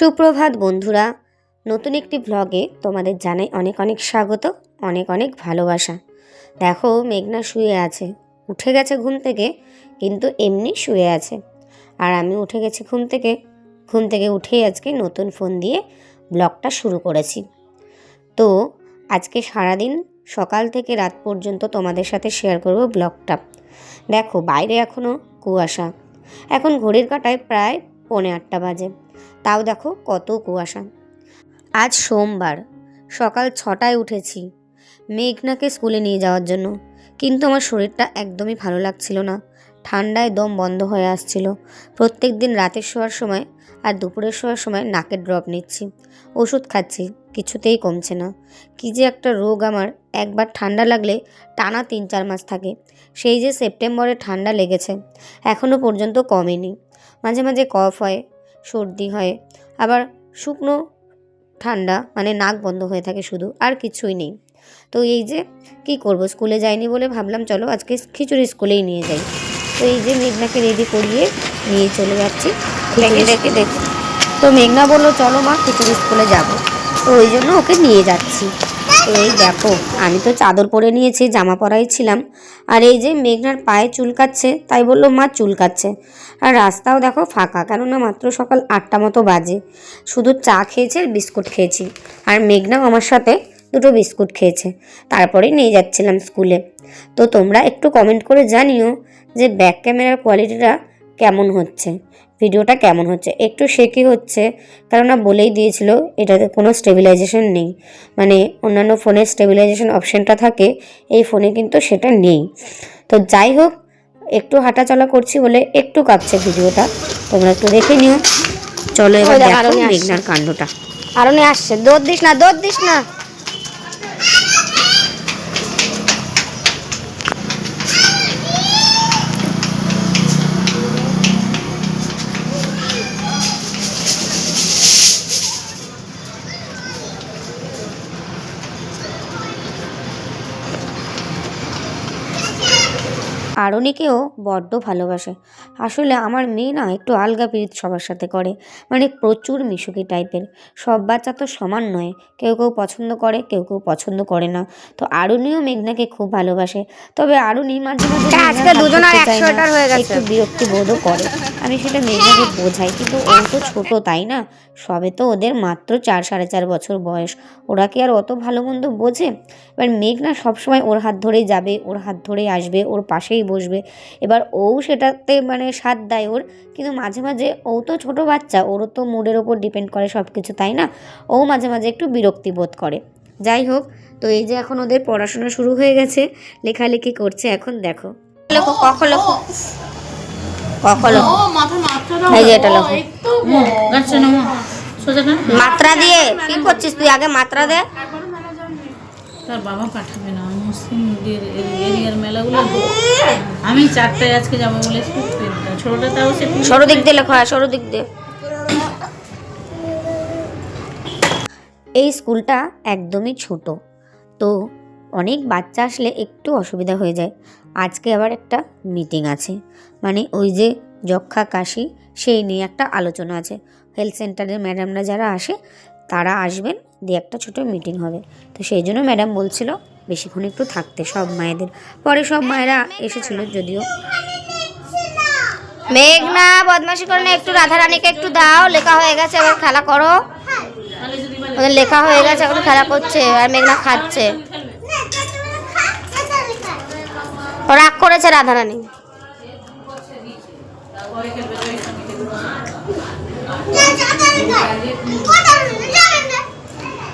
সুপ্রভাত বন্ধুরা, নতুন একটি ভ্লগে তোমাদের জানাই অনেক অনেক স্বাগত, অনেক অনেক ভালোবাসা। দেখো, মেঘনা শুয়ে আছে। উঠে গেছে ঘুম থেকে, কিন্তু এমনি শুয়ে আছে। আর আমি উঠে গেছি ঘুম থেকে ঘুম থেকে উঠেই আজকে নতুন ফোন দিয়ে ব্লগটা শুরু করেছি। তো, আজকে সারাদিন সকাল থেকে রাত পর্যন্ত তোমাদের সাথে শেয়ার করব ব্লগটা দেখো, বাইরে এখনও কুয়াশা। এখন ঘড়ির কাটায় প্রায় পৌনে আটটা বাজে। তাও দেখো কত কুয়াশা। আজ সোমবার, সকাল ছটায় উঠেছি মেঘনাকে স্কুলে নিয়ে যাওয়ার জন্য। কিন্তু আমার শরীরটা একদমই ভালো লাগছিল না। ঠান্ডায় দম বন্ধ হয়ে আসছিল। প্রত্যেক দিন রাতের শোয়ার সময় আর দুপুরের শোয়ার সময় নাকের ড্রপ নিচ্ছি। ওষুধ খাচ্ছি, কিছুতেই কমছে না। কি যে একটা রোগ আমার, একবার ঠান্ডা লাগলে টানা তিন চার মাস থাকে। সেই যে সেপ্টেম্বরে ঠান্ডা লেগেছে এখনও পর্যন্ত কমেনি। মাঝে মাঝে কফ হয় সর্দি হয়। আবার শুকনো ঠান্ডা মানে নাক বন্ধ হয়ে থাকে শুধু আর কিছুই নেই। তো এই যে কি করব স্কুলে যাইনি বলে ভাবলাম চলো আজকে খিচুড়ি স্কুলেই নিয়ে যাই। তো এই যে মেঘনাকে রেডি করিয়ে নিয়ে চলে যাচ্ছি ডেকে ডেকে ডেকে তো মেঘনা বলল চলো মা খিচুড়ি স্কুলে যাব। তো ওই জন্য ওকে নিয়ে যাচ্ছি। এই দেখো, আমি তো চাদর পরে নিয়েছি, জামা পরাই ছিলাম। আর এই যে মেঘনার পায়ে চুলকাচ্ছে তাই বলল, মা চুলকাচ্ছে আর রাস্তাও দেখো ফাঁকা, কেননা মাত্র সকাল আটটা মতো বাজে। শুধু চা খেয়েছে আর বিস্কুট খেয়েছি। আর মেঘনাও আমার সাথে দুটো বিস্কুট খেয়েছে। তারপরে নিয়ে যাচ্ছিলাম স্কুলে। তো তোমরা একটু কমেন্ট করে জানিও যে ব্যাক ক্যামেরার কোয়ালিটিটা কেমন হচ্ছে। ভিডিওটা কেমন হচ্ছে? একটু শেকি হচ্ছে? কেননা বলেই দিয়েছিল এটাতে কোনো স্টেবিলাইজেশন নেই। মানে অন্যান্য ফোনের স্টেবিলাইজেশন অপশানটা থাকে এই ফোনে কিন্তু সেটা নেই। তো যাই হোক একটু হাঁটাচলা করছি বলে একটু কাঁপছে ভিডিওটা। তোমরা একটু দেখে নিও। চলো এবার দেখ। মেঘনার কাণ্ডটা। আরও আসছে। দৌড় দিস না দৌড় দিস না। আরণিকেও বড্ড ভালোবাসে। আসলে আমার মেয়ে না একটু আলগা পিরিত সবার সাথে করে। মানে প্রচুর মিশুকি টাইপের। সব বাচ্চা তো সমান নয়। কেউ কেউ পছন্দ করে কেউ কেউ পছন্দ করে না। তো আরুণিও মেঘনাকে খুব ভালোবাসে। তবে আরুণি মাঝে মাঝে। একটু বিরক্তি বোধও করে। আমি সেটা মেঘনাকে বোঝাই। কিন্তু ও তো ছোট তাই না? সবে তো ওদের মাত্র চার সাড়ে চার বছর বয়স। ওরা কি আর অত ভালো মন্দ বোঝে? এবার মেঘনা সবসময় ওর হাত ধরেই যাবে ওর হাত ধরেই আসবে ওর পাশেই বসবে। এবার ও সেটাতে মানে সাথ দেয় ওর। কিন্তু মাঝে মাঝে ও তো ছোট বাচ্চা ওরও তো মুডের ওপর ডিপেন্ড করে সব কিছু তাই না? ও মাঝে মাঝে একটু বিরক্তি বোধ করে। যাই হোক তো এই যে এখন ওদের পড়াশোনা শুরু হয়ে গেছে লেখালেখি করছে এখন দেখো। লেখো কখ লেখো কখ লেখো এই যে এটা লেখো। গাছটা নামা। সোজা না মাত্রা দিয়ে। কি করছিস তুই? আগে মাত্রা দে। তার বাবা পাঠাবে না। মুসলিমদের এরিয়ার মেলাগুলো। আমি চারটায় আজকে যাব বলে সরু দিক দিয়ে লেখো হ্যাঁ সরু দিক দিয়ে। এই স্কুলটা একদমই ছোট তো অনেক বাচ্চা আসলে একটু অসুবিধা হয়ে যায়। আজকে আবার একটা মিটিং আছে মানে ওই যে যক্ষা কাশি সেই নিয়ে একটা আলোচনা আছে। হেলথ সেন্টারের ম্যাডামরা যারা আসে তারা আসবেন দিয়ে একটা ছোট মিটিং হবে। তো সেই জন্য ম্যাডাম বলছিল বেশিক্ষণ একটু থাকতে সব মায়েদের। পরে সব মায়েরা এসেছিল যদিও মেঘনা, বদমাশি করে না একটু রাধা রানীকে একটু দাও, লেখা হয়ে গেছে, এবার খেলা করো। ওদের লেখা হয়ে গেছে, এখন খেলা করছে আর মেঘনা খাচ্ছে। ও রাগ করেছে রাধা রানী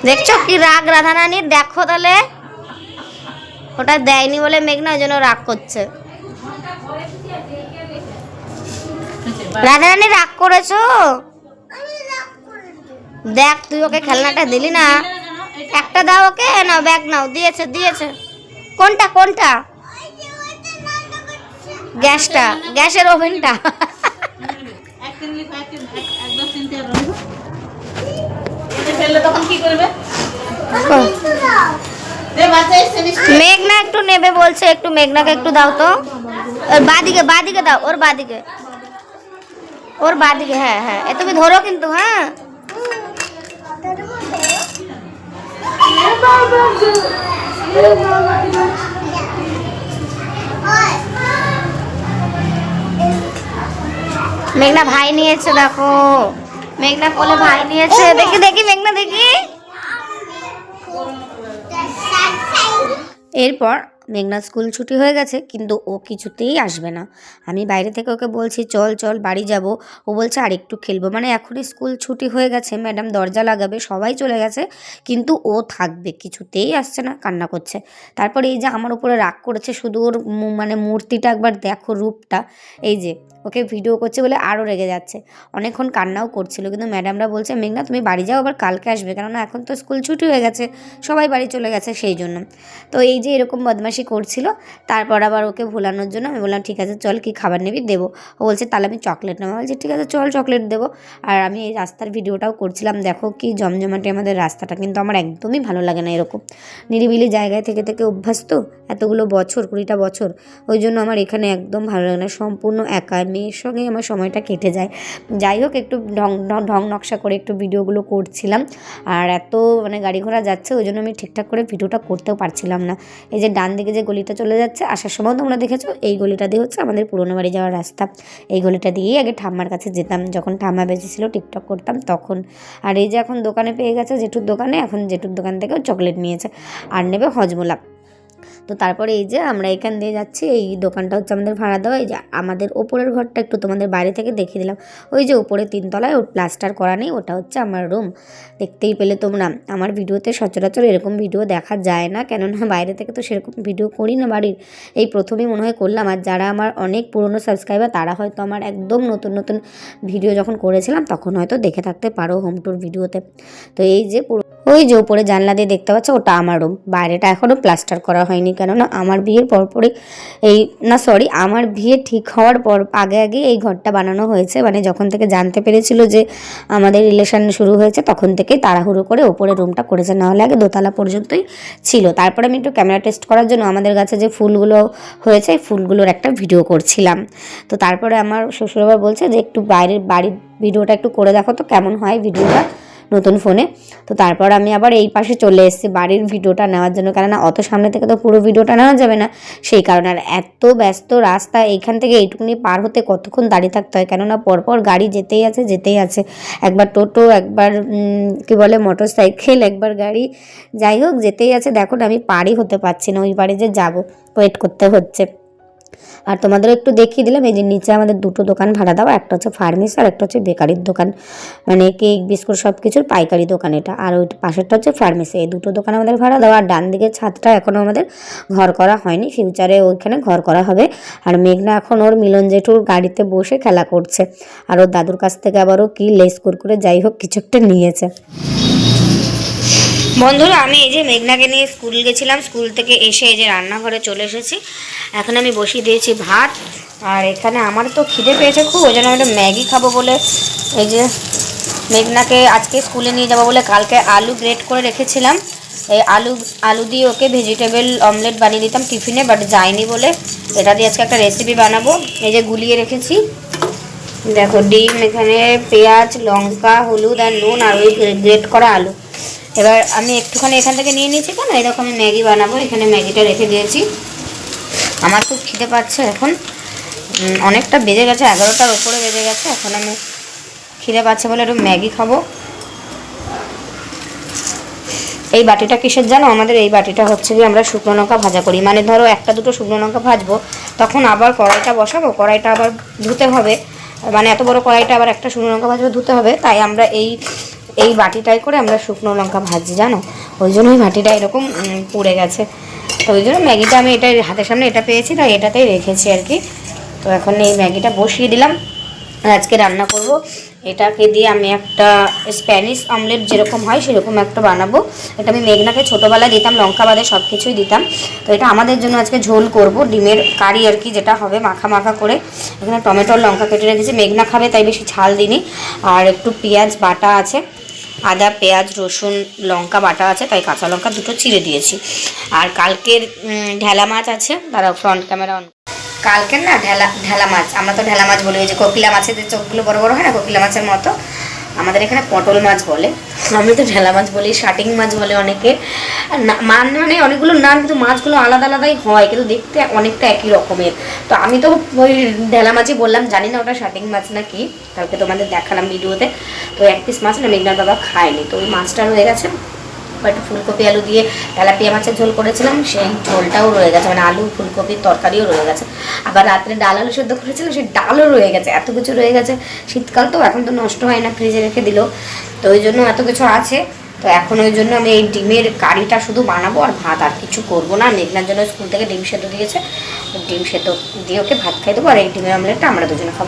দেখছ কি রাগ রাধা রানীর দেখো তাহলে। ওটা দেয়নি বলে মেঘনা, ওই জন্য রাগ করছে। রাধারানী রাগ করেছ? দেখ, তুই ওকে খেলনাটা দিলি না। একটা দাও ওকে, নাও, ব্যাগ নাও, দিয়েছে দিয়েছে। কোনটা কোনটা? গ্যাসটা, গ্যাসের ওভেনটা। মেঘনা একটু নেবে বলছে, একটু মেঘনাকে একটু দাও তো। বাদিকে বাদিকে দাও, ওর বাদিকে। ওর বাদিকে হ্যাঁ হ্যাঁ। এ তুমি ধরো কিন্তু হ্যাঁ। মেঘনা ভাই নিয়েছে, দেখো। মেঘনা কোলে ভাই নিয়েছে। দেখি দেখি, মেঘনা, দেখি। এরপর মেঘনা স্কুল ছুটি হয়ে গেছে, কিন্তু ও কিছুতেই আসবে না। আমি বাইরে থেকে ওকে বলছি, চল চল, বাড়ি যাব। ও বলছে, আর একটু খেলব। মানে এখনই স্কুল ছুটি হয়ে গেছে, ম্যাডাম দরজা লাগাবে, সবাই চলে গেছে, কিন্তু ও থাকবে, কিছুতেই আসছে না, কান্না করছে। তারপর এই যে আমার উপরে রাগ করেছে, শুধু ওর মানে মূর্তিটা একবার দেখো রূপটা, এই যে ওকে ভিডিও করছে বলে আরও রেগে যাচ্ছে। অনেকক্ষণ কান্নাও করছিল, কিন্তু ম্যাডামরা বলছে, মেঘনা, তুমি বাড়ি যাও, আবার কালকে আসবে, কেননা এখন তো স্কুল ছুটি হয়ে গেছে, সবাই বাড়ি চলে গেছে সেই জন্য। তো এই যে এরকম বদমাশি করছিল, তারপর আবার ওকে ভোলানোর জন্য আমি বললাম, ঠিক আছে, চল কি খাবার নিবি, দেবো। ও বলছে, তাহলে আমি চকলেট নেব। বলছি, ঠিক আছে, চল চকলেট দেবো। আর আমি এই রাস্তার ভিডিওটাও করছিলাম, দেখো কি জমজমাটে আমাদের রাস্তাটা, কিন্তু আমার একদমই ভালো লাগে না এরকম। নিরিবিলি জায়গায় থেকে থেকে অভ্যাস তো এতগুলো বছর, কুড়িটা বছর, ওই জন্য আমার এখানে একদম ভালো লাগে না, সম্পূর্ণ একা মেয়ের সঙ্গে আমার সময়টা কেটে যায়। যাই হোক, একটু ঢং, ঢং- ঢং নকশা করে একটু ভিডিওগুলো করছিলাম। আর এত মানে গাড়ি ঘোড়া যাচ্ছে, ওই জন্য আমি ঠিকঠাক করে ভিডিওটা করতেও পারছিলাম না। এই যে ডান দিকে যে গলিটা চলে যাচ্ছে, আসার সময় তোমরা দেখেছ, এই গলিটা দিয়ে হচ্ছে আমাদের পুরোনো বাড়ি যাওয়ার রাস্তা। এই গলিটা দিয়েই আগে ঠাম্মার কাছে যেতাম। যখন ঠাম্মা বেঁচেছিল, টিকটক করতাম তখন। আর এই যে এখন দোকানে পেয়ে গেছে জেঠুর দোকানে, এখন জেঠুর দোকান থেকেও চকলেট নিয়েছে। আর নেবে হজমোলা। তো তারপরে এই যে আমরা এখান দিয়ে যাচ্ছি, এই দোকানটা হচ্ছে আমাদের ভাড়া দেওয়া, এই যে আমাদের ওপরের ঘরটা একটু তোমাদের বাইরে থেকে দেখিয়ে দিলাম। ওই যে উপরে তিনতলায় ওর প্লাস্টার করা নেই, ওটা হচ্ছে আমার রুম। দেখতেই পেলে তোমরা। আমার ভিডিওতে সচরাচর এরকম ভিডিও দেখা যায় না, কেননা বাইরে থেকে তো সেরকম ভিডিও করি না বাড়ির। এই প্রথমেই মনে হয় করলাম, আর যারা আমার অনেক পুরনো সাবস্ক্রাইবার তারা হয়তো আমার একদম নতুন নতুন ভিডিও যখন করেছিলাম, তখন হয়তো দেখে থাকতে পারো হোম টুর ভিডিওতে। তো এই যে পুরো ওই যে উপরে জানলা দিয়ে দেখতে পাচ্ছ, ওটা আমার রুম বাইরেটা এখনও প্লাস্টার করা হয়নি কেননা আমার বিয়ের পরপরই এই, না সরি আমার বিয়ে ঠিক হওয়ার পর, আগে আগে এই ঘরটা বানানো হয়েছে। মানে যখন থেকে জানতে পেরেছিল যে আমাদের রিলেশন শুরু হয়েছে, তখন থেকে তাড়াহুড়ো করে ওপরে রুমটা করেছে। নাহলে আগে দোতলা পর্যন্তই ছিল। তারপরে আমি একটু ক্যামেরা টেস্ট করার জন্য আমাদের কাছে যে ফুলগুলো হয়েছে ফুলগুলোর একটা ভিডিও করছিলাম। তো তারপরে আমার শ্বশুরবাবা বলছে যে, একটু বাইরের বাড়ির ভিডিওটা একটু করে দেখো তো, কেমন হয় ভিডিওটা নতুন ফোনে। তো তারপর আমি আবার এই পাশে চলে এসেছি বাড়ির ভিডিওটা নেওয়ার জন্য। কেননা অত সামনে থেকে তো পুরো ভিডিওটা নেওয়া যাবে না। সেই কারণে আর এত ব্যস্ত রাস্তা, এইখান থেকে এইটুকুনি পার হতে কতক্ষণ দাঁড়িয়ে থাকতে হয়? কেননা পরপর গাড়ি যেতেই আছে যেতেই আছে। একবার টোটো, একবার কি বলে মোটর সাইকেল একবার গাড়ি, যাই হোক, যেতেই আছে। দেখো আমি পারই হতে পারছি না। ওই বাড়ি যে যাব, ওয়েট করতে হচ্ছে। আর তোমাদের একটু দেখিয়ে দিলাম, এই যে নিচে আমাদের দুটো দোকান ভাড়া দেওয়া, একটা হচ্ছে ফার্মেসি আর একটা হচ্ছে বেকারির দোকান। মানে কেক বিস্কুট সব কিছুর পাইকারি দোকান এটা। আর ওই পাশেরটা হচ্ছে ফার্মেসি এই দুটো দোকান আমাদের ভাড়া দেওয়া। আর ডান দিকের ছাদটা এখনও আমাদের ঘর করা হয়নি ফিউচারে ওইখানে ঘর করা হবে। আর মেঘনা এখন ওর মিলন জেঠুর গাড়িতে বসে খেলা করছে। আর ওর দাদুর কাছ থেকে আবারও কি লেস কুরকুরে, যাই হোক, কিছু একটা নিয়েছে। বন্ধুরা, আমি এই যে মেঘনাকে নিয়ে স্কুল গেছিলাম, স্কুল থেকে এসে এই যে রান্নাঘরে চলে এসেছি। এখন আমি বসিয়ে দিয়েছি ভাত, আর এখানে আমার তো খিদে পেয়েছে খুব, ওই জন্য আমি ম্যাগি খাব বলে এই যে মেঘনাকে আজকে স্কুলে নিয়ে যাব বলে কালকে আলু গ্রেট করে রেখেছিলাম। এই আলু আলু দিয়ে ওকে ভেজিটেবল অমলেট বানিয়ে দিতাম টিফিনে, বাট যায়নি বলে এটা দিয়ে আজকে একটা রেসিপি বানাবো। এই যে গুলিয়ে রেখেছি। দেখো, ডিম এখানে পেঁয়াজ, লঙ্কা, হলুদ আর নুন, আর ওই গ্রেট করা আলু। এবার আমি একটুখানি এখান থেকে নিয়ে নিয়েছি কেন? এরকম আমি ম্যাগি বানাবো। এখানে ম্যাগিটা রেখে দিয়েছি। আমার খুব খিদে পাচ্ছে এখন। অনেকটা বেজে গেছে, এগারোটার ওপরে বেজে গেছে। এখন আমি খিদে পাচ্ছে বলে একটু ম্যাগি খাব। এই বাটিটা কিসের জানো? আমাদের এই বাটিটা হচ্ছে কি, আমরা শুকনো লঙ্কা ভাজা করি। মানে ধরো একটা দুটো শুকনো লঙ্কা ভাজবো, তখন আবার কড়াইটা বসাবো। কড়াইটা আবার ধুতে হবে। মানে এত বড় কড়াইটা আবার একটা শুকনো লঙ্কা ভাজবো, ধুতে হবে। তাই আমরা এই এই বাটিটাই করে আমরা শুকনো লঙ্কা ভাজি জানো? ওই জন্য ওই বাটিটা এরকম পুড়ে গেছে। তো ওই জন্য ম্যাগিটা আমি এটাই হাতের সামনে এটা পেয়েছি, তাই এটাতেই রেখেছি আর কি। তো এখন এই ম্যাগিটা বসিয়ে দিলাম। আজকে রান্না করব। এটাকে দিয়ে আমি একটা স্প্যানিশ অমলেট যেরকম হয়, সেরকম একটা বানাবো। এটা আমি মেঘনাকে ছোটোবেলায় দিতাম, লঙ্কা বাদে সব কিছুই দিতাম। তো এটা আমাদের জন্য আজকে ঝোল করব, ডিমের কারি আর কি যেটা হবে, মাখা মাখা করে। এখানে টমেটোর লঙ্কা কেটে রেখেছি। মেঘনা খাবে, তাই বেশি ঝাল দিইনি। আর একটু পেঁয়াজ বাটা আছে। আদা, পেঁয়াজ, রসুন, লঙ্কা, বাটা আছে, তাই কাঁচা লঙ্কা দুটো চিড়ে দিয়েছি। আর কালকের ঢেলা মাছ আছে তারা ফ্রন্ট ক্যামেরা অন কালকের না ঢেলা ঢেলা মাছ, আমরা তো ঢেলা মাছ বলি, ওই যে কোকিলা মাছের চোখগুলো বড় বড় হয় না কোকিলা মাছের মতো? আমাদের এখানে পটল মাছ বলে আমি তো ঢেলা মাছ বলি, শাটিং মাছ বলে অনেকে। মান মানে অনেকগুলো নাম, কিন্তু মাছগুলো আলাদা আলাদাই হয়, কিন্তু দেখতে অনেকটা একই রকমের। তো আমি তো ওই ঢেলা মাছই বললাম, জানি না ওটা শাটিং মাছ না কি কালকে তোমাদের দেখালাম ভিডিওতে। তো এক পিস মাছ না মেঘনার বাবা খায়নি, তো ওই মাছটা রয়ে গেছে। একটু ফুলকপি, আলু দিয়ে তেলাপিয়া মাছের ঝোল করেছিলাম, সেই ঝোলটাও রয়ে গেছে। মানে আলু, ফুলকপির তরকারিও রয়ে গেছে। আবার রাত্রে ডাল আলু সেদ্ধ করেছিলাম, সেই ডালও রয়ে গেছে। এত কিছু রয়ে গেছে। শীতকাল তো এখন তো নষ্ট হয় না, ফ্রিজে রেখে দিল। তো ওই জন্য এত কিছু আছে। তো এখন ওই জন্য আমি এই ডিমের কারিটা শুধু বানাবো আর ভাত, আর কিছু করব না। মেঘনার জন্য স্কুল থেকে ডিম সেদ্ধ দিয়েছে। ডিম সেদ্ধ দিয়ে ওকে ভাত খাই দেবো, আর এই ডিমের অমলেটটা আমরা দুজনে খাব।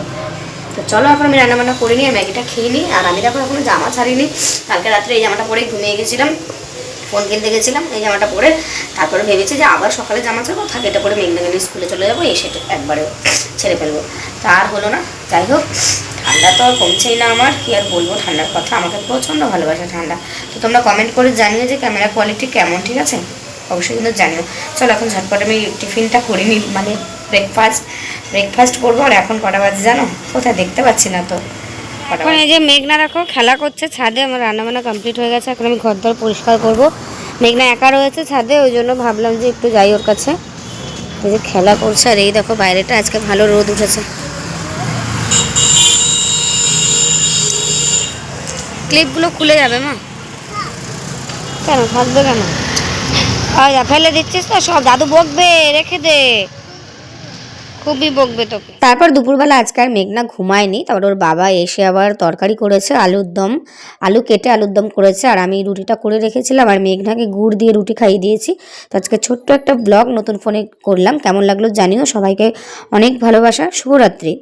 তো চলো, এখন আমি রান্নাবান্না করে নিই, আর ম্যাগিটা খেয়ে নিই। আর আমি দেখো এখনও জামা ছাড়িনি। কালকে রাত্রে এই জামাটা পরে ঘুমিয়ে গেছিলাম। ফোন কিনতে গেছিলাম, এই জামাটা পরে তারপরে ভেবেছি যে আবার সকালে জামা ছাড়বো, থাকে এটা পরে মেঘনা গেলে স্কুলে চলে যাব, এসে তো একবারে ছেড়ে ফেলব। তা আর হলো না, যাই হোক, ঠান্ডা তো আর কমছেই না আমার, কি আর বলব, ঠান্ডার কথা, আমাকে প্রচণ্ড ভালোবাসে ঠান্ডা। তো তোমরা কমেন্ট করে জানিও যে ক্যামেরা কোয়ালিটি কেমন, ঠিক আছে? অবশ্যই কিন্তু জানিও। চলো এখন ঝটপট আমি টিফিনটা করে নিই মানে ব্রেকফাস্ট ব্রেকফাস্ট করব, আর এখন কটা বাজে জানো? কোথায় দেখতে পাচ্ছি না তো। এখন এই যে মেঘনা দেখো খেলা করছে ছাদে আমার রান্নাবান্না কমপ্লিট হয়ে গেছে এখন আমি ঘর দর পরিষ্কার করব। মেঘনা একা রয়েছে ছাদে ওই জন্য ভাবলাম যে একটু যাই ওর কাছে। এই যে খেলা করছে আর এই দেখো বাইরেটা আজকে ভালো রোদ উঠেছে। ক্লিপগুলো খুলে যাবে মা? কেন থাকবে কেন? ফেলে দিচ্ছিস তো সব দাদু বকবে রেখে দে। খুবই বকবে তোকে। তারপর দুপুরবেলা আজকে আর মেঘনা ঘুমায়নি, তারপর ওর বাবা এসে আবার তরকারি করেছে, আলুর দম, আলু কেটে আলুর দম করেছে, আর আমি রুটিটা করে রেখেছিলাম, আর মেঘনাকে গুড় দিয়ে রুটি খাইয়ে দিয়েছি। তো আজকে ছোট্ট একটা ব্লগ নতুন ফোনে করলাম, কেমন লাগল জানিও, সবাইকে অনেক ভালোবাসা, শুভরাত্রি।